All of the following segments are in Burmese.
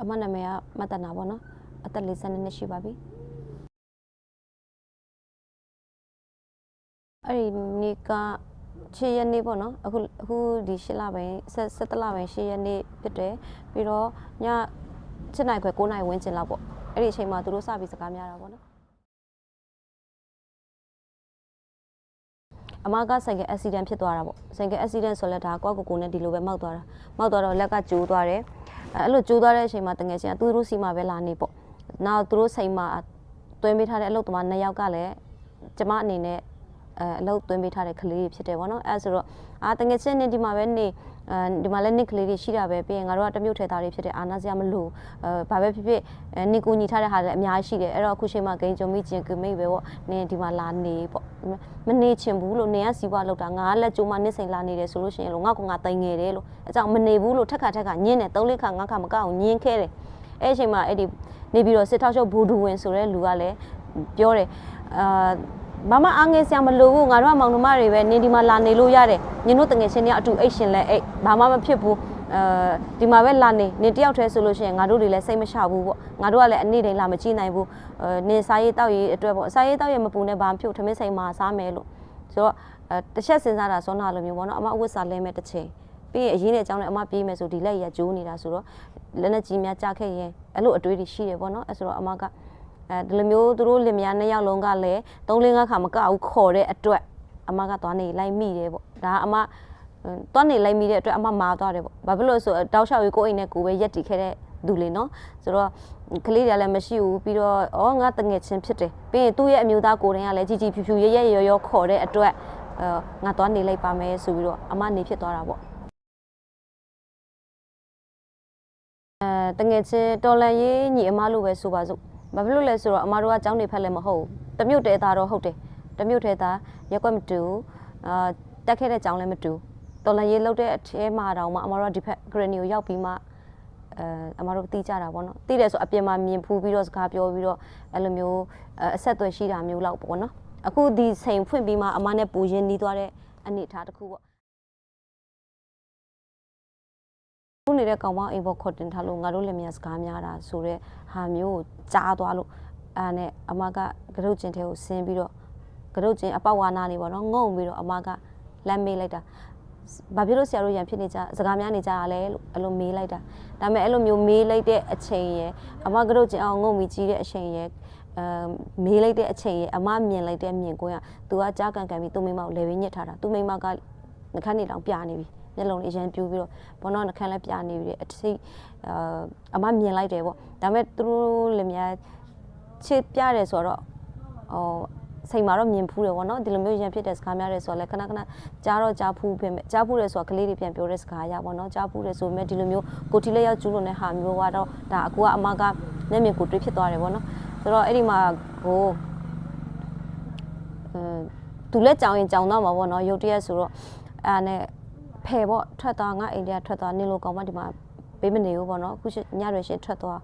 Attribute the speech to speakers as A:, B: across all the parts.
A: အမနာမည်ကမတနာပေါ့နော်အသက်42နှစ်ရှိပါပြီအဲ့ဒီနေ့က6ရက်နေ့ပေါ့နော်အခုအခုဒီ8လပိုင်း17လပိုင်း6ရက်နေ့ဖြစ်တယ်ပြီးတော့ည7နိုင်ခွဲ9နိုင်ဝန်းကျင်လောက်ပေါ့အဲ့ဒီအချိန်မှာသူတို့စပြီးစကားများတာပေါ့နော်အမကဆိုင်က accident ဖြစ်သွားတာပေါ့ဆိုင်က accident ဆိုလဲဒါကွာကိုကိုနဲ့ဒီလိုပဲမောက်သွားတာမောက်သွားတော့လက်ကကျိုးသွားတယ် အဲအဲ့လိုကျိုးသွားတဲ့အချိန်မှာတငယ်ချင်းကသူတို့စီမှာပဲလာနေပေါ့နောက်သူတို့ဆိုင်မှာတွင်းပေးထားတဲ့အလုပ်သမားနှစ်ယောက်ကလည်းကျမအနေနဲ့ အဲအလုပ်သွင်းပေးထားတဲ့ကလေးတွေဖြစ်တယ်ဗောနော်အဲဆိုတော့အာတငယ်ချင်းနေဒီမှာပဲနေအဲဒီမှာလည်းနစ်ကလေးတွေရှိတာပဲပြီးရင်ငါတို့ကတမျိုးထဲသားတွေဖြစ်တဲ့အာနာစရာမလိုအဲဘာပဲဖြစ်ဖြစ်အဲနစ်ကိုညီထားတဲ့ဟာလည်းအများကြီးရှိတယ်အဲ့တော့အခုချိန်မှာဂိမ်းကြုံမိချင်းကမိတ်ပဲဗောနင်ဒီမှာလာနေပေါ့မနေချင်ဘူးလို့နေရစီးပွားလောက်တာငါလက်ကျိုးမှနစ်စိန်လာနေတယ်ဆိုလို့ရှိရင်လို့ငါကငါတိုင်ငယ်တယ်လို့အကြောင်းမနေဘူးလို့ထက်ခါထက်ခါညင်းတယ်သုံးလေးခါငါခါမကအောင်ညင်းခဲတယ်အဲ့အချိန်မှာအဲ့ဒီနေပြီးတော့စစ်ထောက်ချုပ်ဘူဒူဝင်ဆိုတဲ့လူကလည်းပြောတယ်အာ မမအားငယ်ဆရာမလိုဘူးငါတို့ကမောင်နှမတွေပဲနင်ဒီမှာလာနေလို့ရတယ်ညင်တို့တငယ်ချင်းတွေကအတူအိတ်ရှင်လဲအိတ်ဘာမှမဖြစ်ဘူးအဲဒီမှာပဲလာနေနင်တယောက်တည်းဆိုလို့ရှိရင်ငါတို့တွေလည်းစိတ်မချဘူးပေါ့ငါတို့ကလည်းအနည်းတိုင်းလာမကြည့်နိုင်ဘူးအဲနင်စားရေးတောက်ရေးအတွက်ပေါ့စားရေးတောက်ရေးမပူနဲ့ဘာမှဖြုတ်ထမင်းစိမ်မှာစားမယ်လို့ဆိုတော့အဲတစ်ချက်စဉ်းစားတာစောနာလိုမျိုးပေါ့နော်အမအဝတ်စားလဲမဲ့တစ်ချိန်ပြီးရင်အရေးနဲ့အကြောင်းနဲ့အမပြေးမယ်ဆိုဒီလက်ရကျိုးနေတာဆိုတော့လက်နဲ့ကြီးများကြခဲ့ရင်အဲ့လိုအတွေးတွေရှိတယ်ပေါ့နော်အဲ့ဆိုတော့အမက အဲဒီလိုမျိုးသူတို့လင်မယားနှစ်ယောက်လုံးကလည်း3 4ခါမကဘူးခေါ်တဲ့အတွက်အမကသွားနေလိုက်မိတယ်ပေါ့ဒါအမသွားနေလိုက်မိတဲ့အတွက်အမမာသွားတယ်ပေါ့ဘာဖြစ်လို့ဆိုတောက်လျှောက်ကြီးကိုအိမ်နဲ့ကိုပဲရက်တီခဲ့တဲ့သူလေနော်ဆိုတော့ကလေးတွေကလည်းမရှိဘူးပြီးတော့ဩငါတငယ်ချင်းဖြစ်တယ်ပြီးရင်သူ့ရဲ့အမျိုးသားကိုယ်တိုင်ကလည်းជីជីဖြူဖြူရဲရဲရောရောခေါ်တဲ့အတွက်အဲငါသွားနေလိုက်ပါမယ်ဆိုပြီးတော့အမနေဖြစ်သွားတာပေါ့အဲတငယ်ချင်းတော်လန်ရေးညီအမလို့ပဲဆိုပါစို့ ဘာဖြစ်လို့လဲဆိုတော့အမတို့ကကျောင်းနေဖက်လည်းမဟုတ်ဘူးတမျိုးတဲသားတော့ဟုတ်တယ်တမျိုးတဲသားရက်ွက်မတူအာတက်ခဲ့တဲ့ကျောင်းလည်းမတူတော်လန်ရေးလောက်တဲ့အထဲမှာတောင်မှအမတို့ကဒီဖက်ဂရနီကိုရောက်ပြီးမှအဲအမတို့သိကြတာပေါ့နော်သိတယ်ဆိုအပြင်မှာမြင်ဖူးပြီးတော့စကားပြောပြီးတော့အဲ့လိုမျိုးအဆက်အသွယ်ရှိတာမျိုးလောက်ပေါ့နော်အခုဒီစိန်ဖွင့်ပြီးမှအမနဲ့ပူရင်းနီးသွားတဲ့အနေအထားတစ်ခုပေါ့ ခုနေတဲ့ကောင်မအိမ်ပေါ်ခေါ်တင်ထားလို့ငါတို့လည်းမြန်စကားများတာဆိုတော့ဟာမျိုးကိုကြားသွားလို့အဲ့နဲ့အမကကရုတ်ကျင်ထဲကိုဆင်းပြီးတော့ကရုတ်ကျင်အပေါက်ဝါနာနေပေါ့နော်ငုံပြီးတော့အမကလမ်းမေးလိုက်တာဘာဖြစ်လို့ဆရာတို့ရန်ဖြစ်နေကြစကားများနေကြရလဲလို့အဲ့လိုမေးလိုက်တာဒါပေမဲ့အဲ့လိုမျိုးမေးလိုက်တဲ့အချိန်ရယ်အမကရုတ်ကျင်အောင်ငုံပြီးကြီးတဲ့အချိန်ရယ်အဲမေးလိုက်တဲ့အချိန်ရယ်အမမြင်လိုက်တဲ့မြင်ကွင်းကသူကကြားကန်ကန်ပြီးသူ့မိမကိုလေဝင်းညစ်ထားတာသူ့မိမကနှခမ်းနေတောင်ပြနေပြီ မျက်လုံးလေးအရန်ပြူးပြီးတော့ဘောနော်နှခမ်းလည်းပြနေပြီအထိအာအမမြင်လိုက်တယ်ပေါ့ဒါပေမဲ့သူတို့လည်းများချစ်ပြတယ်ဆိုတော့ဟိုစိတ်မှာတော့မြင်ဖူးတယ်ဗောနော်ဒီလိုမျိုးရန်ဖြစ်တဲ့စကားများတယ်ဆိုတော့လည်းခဏခဏကြားတော့ကြားဖူးပြင်မဲ့ကြားဖူးတယ်ဆိုတော့ကလေးတွေပြန်ပြောတဲ့စကားရဗောနော်ကြားဖူးတယ်ဆိုပေမဲ့ဒီလိုမျိုးကိုတီလက်ရောက်ကျူးလို့တဲ့ဟာမျိုးကတော့ဒါအကူကအမကမျက်မြင်ကိုတွေးဖြစ်သွားတယ်ဗောနော်ဆိုတော့အဲ့ဒီမှာကိုအဲသူလက်ကြောင်ရင်ကြောင်တော့မှာဗောနော်ရုတ်တရက်ဆိုတော့အဲ့ဒါနဲ့ ဖယ်ဗောထွက်သွားငါအိမ်ထဲထွက်သွားနေလို့ကောင်းမဒီမှာပေးမနေဘူးဗောနော်အခုညရွယ်ရှင်ထွက်သွား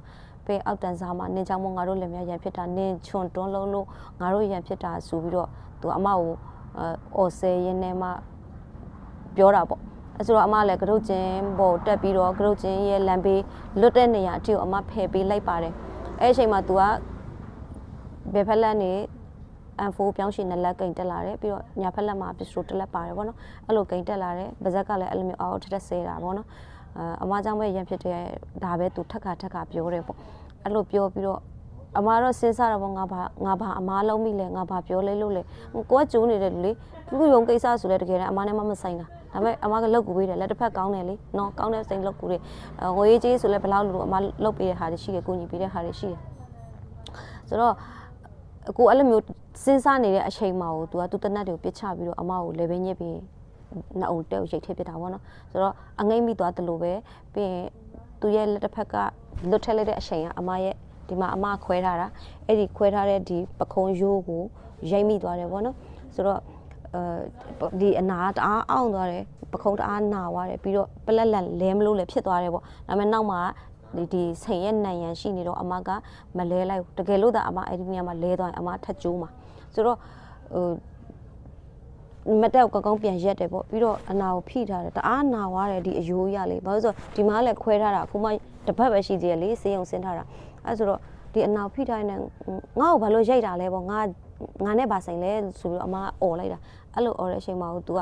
A: ပေးအောက်တန်စားမှာနင်းချောင်းမငါတို့လည်းများရန်ဖြစ်တာနင်းချွန်တွန်းလုံးလို့ငါတို့ရန်ဖြစ်တာဆိုပြီးတော့သူအမကိုအော်ဆဲရင်းနဲ့မှပြောတာပေါ့အဲဆိုတော့အမလည်းကရုတ်ချင်းပေါ်တက်ပြီးတော့ကရုတ်ချင်းရဲ့လမ်းဘေးလွတ်တဲ့နေရာအထိကိုအမဖယ်ပေးလိုက်ပါတယ်အဲအချိန်မှာ तू ကဘယ်ဖက်လက်နေ M4 ပြောင်းရှင်နဲ့လက်ကင်တက်လာတယ်ပြီးတော့ညာဖက်လက်မှာပစ္စတိုတက်လက်ပါတယ်ဗောနော်အဲ့လိုကင်တက်လာတယ်ဗဇက်ကလည်းအဲ့လိုမျိုးအောက်ထက်ထက်ဆဲတာဗောနော်အအမကြောင့်ပဲရန်ဖြစ်တဲ့ဒါပဲသူထက်ခါထက်ခါပြောတယ်ပေါ့အဲ့လိုပြောပြီးတော့အမတော့စဉ်းစားတော့ဗောငါဘာငါဘာအမားလုံးမိလဲငါဘာပြောလဲလို့လဲကိုကကျိုးနေတယ်လူလေလူယုံကိစ္စဆိုလဲတကယ်တမ်းအမနဲ့မမဆိုင်တာဒါပေမဲ့အမကလောက်ကူပေးတယ်လက်တစ်ဖက်ကောင်းတယ်လေနော်ကောင်းတဲ့စိန်လောက်ကူတယ်ငွေကြီးဆိုလဲဘယ်လောက်လို့အမလောက်ပေးတဲ့ဟာတွေရှိတယ်ကိုညီပေးတဲ့ဟာတွေရှိတယ်ဆိုတော့ အကိုအဲ့လိုမျိုးစဉ်းစားနေတဲ့အချိန်မှာကို तू ကသူတနတ်တွေကိုပြစ်ချပြီးတော့အမကိုလေဘင်းညစ်ပြီးနှုတ်တဲကိုရိတ်ထည့်ပြတာပေါ့နော်ဆိုတော့အငိမ့်မိသွားတယ်လို့ပဲပြီးရင်သူရဲ့လက်တစ်ဖက်ကလွတ်ထက်လိုက်တဲ့အချိန်ကအမရဲ့ဒီမှာအမခွဲထားတာအဲ့ဒီခွဲထားတဲ့ဒီပခုံးရိုးကိုရိတ်မိသွားတယ်ပေါ့နော်ဆိုတော့အဲဒီအနာတအားအောင်သွားတယ်ပခုံးတအားနာသွားတယ်ပြီးတော့ပလက်လက်လဲမလို့လည်းဖြစ်သွားတယ်ပေါ့ဒါပေမဲ့နောက်မှာ ဒီဒီစိန်ရဲ့နံရံရှိနေတော့အမကမလဲလိုက်ဘူးတကယ်လို့သာအမအဲ့ဒီနေရာမှာလဲသွားရင်အမထက်ကျိုးမှာဆိုတော့ဟိုမတက်ကိုကောင်းကောင်းပြန်ရက်တယ်ပေါ့ပြီးတော့အနာကိုဖိထားတယ်တအားနာသွားတယ်ဒီအယိုးရလေဘာလို့လဲဆိုတော့ဒီမှာလည်းခွဲထားတာအခုမှတစ်ပတ်ပဲရှိသေးတယ်လေစေးအောင်ဆင်းထားတာအဲဆိုတော့ဒီအနာကိုဖိထားနေငါ့ကိုဘာလို့ရိုက်တာလဲပေါ့ငါငါနဲ့ဘာဆိုင်လဲဆိုပြီးတော့အမကអော်လိုက်တာ အဲ့လိုអော်တဲ့အချိန်မှာ तू က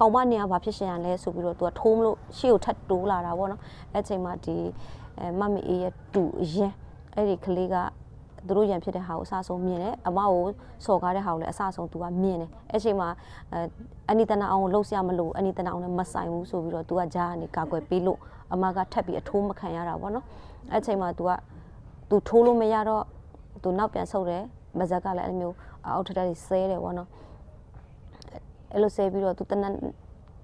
A: ကောင်မနေရဘာဖြစ်ရှင်ရလဲဆိုပြီးတော့ तू ကထိုးမလို့ရှေ့ကိုထပ်တိုးလာတာပေါ့နော်အဲ့ချိန်မှာဒီအဲမမအေးရဲ့တူအရင်အဲ့ဒီကလေးက သူတို့ရန်ဖြစ်တဲ့ဟာကိုအဆအဆုံးမြင်တယ်အမကိုစော်ကားတဲ့ဟာကိုလည်းအဆအဆုံးသူကမြင်တယ်အဲ့ချိန်မှာအဲအနိတနာအောင်ကိုလှုပ်ရှားမလို့အနိတနာအောင်လည်းမဆိုင်ဘူးဆိုပြီးတော့သူကကြားကနေကာကွယ်ပေးလို့အမကထပ်ပြီးအထိုးမခံရတာပေါ့နော်အဲ့ချိန်မှာသူကသူထိုးလို့မရတော့သူနောက်ပြန်ဆုတ်တယ်မဇက်ကလည်းအဲ့လိုမျိုးအောက်ထက်ထက်ဆဲတယ်ပေါ့နော် အဲ့လိုဆဲပြီးတော့သူတနက်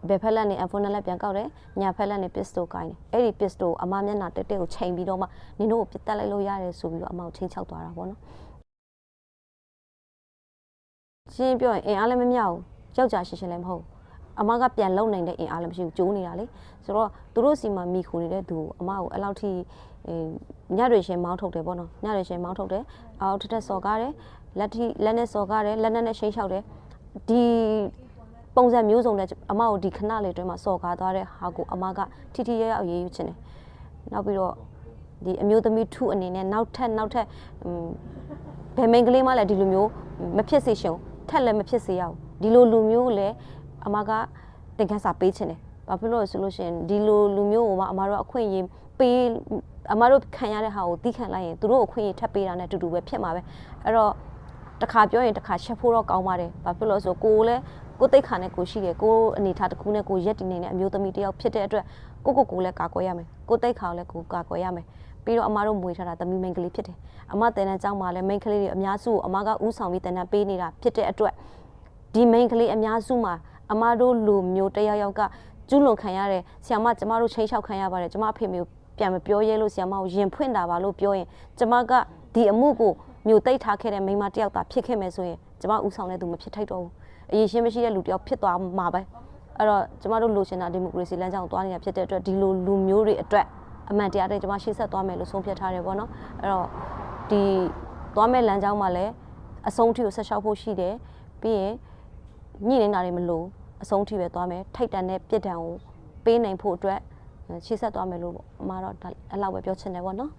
A: ဘယ်ဖက်လက်နေအဖုန်းနဲ့လည်းပြန်ကောက်တယ်ညာဖက်လက်နေပစ္စတိုကိုင်းတယ်အဲ့ဒီပစ္စတိုအမမျက်နှာတက်တက်ကိုချိန်ပြီးတော့မှနင်တို့ကိုပြစ်တက်လိုက်လို့ရတယ်ဆိုပြီးတော့အမကိုချင်းချောက်သွားတာပေါ့နော်ရှင်းပြောရင်အင်အားလည်းမမြောက်ဘူးယောက်ျားရှင်းရှင်းလည်းမဟုတ်ဘူးအမကပြန်လုံနိုင်တဲ့အင်အားလည်းမရှိဘူးကျိုးနေတာလေဆိုတော့သူတို့စီမှာမိခိုနေတဲ့သူအမကိုအဲ့လောက်ထိအဲညတွေရှင်မောင်းထုတ်တယ်ပေါ့နော်ညတွေရှင်မောင်းထုတ်တယ်အောက်ထက်ထက်စော်ကားတယ်လက်ထိလက်နဲ့စော်ကားတယ်လက်နဲ့နဲ့ရှိန်လျှောက်တယ်ဒီ ပုံစံမျိုးစုံနဲ့အမကိုဒီခဏလေးအတွင်းမှာစော်ကားသွားတဲ့ဟာကိုအမကထိထိရရအရေးယူချင်တယ်နောက်ပြီးတော့ဒီအမျိုးသမီးထုအနေနဲ့နောက်ထပ်နောက်ထပ်ဘယ်မိန်ကလေးမှလည်းဒီလိုမျိုးမဖြစ်စေရှင်ထက်လည်းမဖြစ်စေရဘူးဒီလိုလူမျိုးလည်းအမကတင်ခန်းစာပေးချင်တယ်ဘာဖြစ်လို့လဲဆိုလို့ရှိရင်ဒီလိုလူမျိုးကိုမှအမတို့အခွင့်အရေးပေးအမတို့ခံရတဲ့ဟာကိုတီးခံလိုက်ရင်သူတို့အခွင့်အရေးထပ်ပေးတာနဲ့အတူတူပဲဖြစ်မှာပဲအဲ့တော့တစ်ခါပြောရင်တစ်ခါချက်ဖို့တော့ကောင်းပါတယ်ဘာဖြစ်လို့လဲဆိုကိုယ်လည်း ကိုယ်တိတ်ခါနဲ့ကိုရှိတယ်ကိုယ်အနေထားတစ်ခုနဲ့ကိုရက်တည်နေတဲ့အမျိုးသမီးတစ်ယောက်ဖြစ်တဲ့အတွက်ကိုကိုကိုလည်းကာကွယ်ရမယ်ကိုတိတ်ခါကိုလည်းကိုကာကွယ်ရမယ်ပြီးတော့အမတို့မွေထားတာသမီးမိန်းကလေးဖြစ်တယ်အမတန်တန်းကြောင်းမှာလည်းမိန်းကလေးတွေအများစုကိုအမကဥဆောင်ပြီးတန်တန်းပေးနေတာဖြစ်တဲ့အတွက်ဒီမိန်းကလေးအများစုမှာအမတို့လူမျိုးတယောက်ယောက်ကကျူးလွန်ခံရတဲ့ဆ iam မကျမတို့ချိန်ချောက်ခံရပါတယ်ကျမအဖေမျိုးပြန်မပြောရဲလို့ဆ iam မကိုရင်ဖွင့်တာပါလို့ပြောရင်ကျမကဒီအမှုကို မျိုးတိတ်ထားခဲ့တဲ့မိန်းမတယောက်သာဖြစ်ခဲ့မယ်ဆိုရင်ကျမဥဆောင်တဲ့သူမဖြစ်ထိုက်တော့ဘူးအရေးရှင်းမရှိတဲ့လူတယောက်ဖြစ်သွားမှာပဲအဲ့တော့ကျမတို့လိုချင်တာဒီမိုကရေစီလမ်းကြောင်းကိုသွားနေတာဖြစ်တဲ့အတွက်ဒီလိုလူမျိုးတွေအတွက်အမှန်တရားတဲ့ကျမရှေ့ဆက်သွားမယ်လို့ဆုံးဖြတ်ထားတယ်ပေါ့နော်အဲ့တော့ဒီသွားမဲ့လမ်းကြောင်းမှာလည်းအဆုံးထိကိုဆက်လျှောက်ဖို့ရှိတယ်ပြီးရင်ညှိနေတာတွေမလို့အဆုံးထိပဲသွားမယ်ထိုက်တန်တဲ့ပြစ်ဒဏ်ကိုပေးနိုင်ဖို့အတွက်ရှေ့ဆက်သွားမယ်လို့ပေါ့အမတော့ဒါအဲ့လောက်ပဲပြောချင်တယ်ပေါ့နော်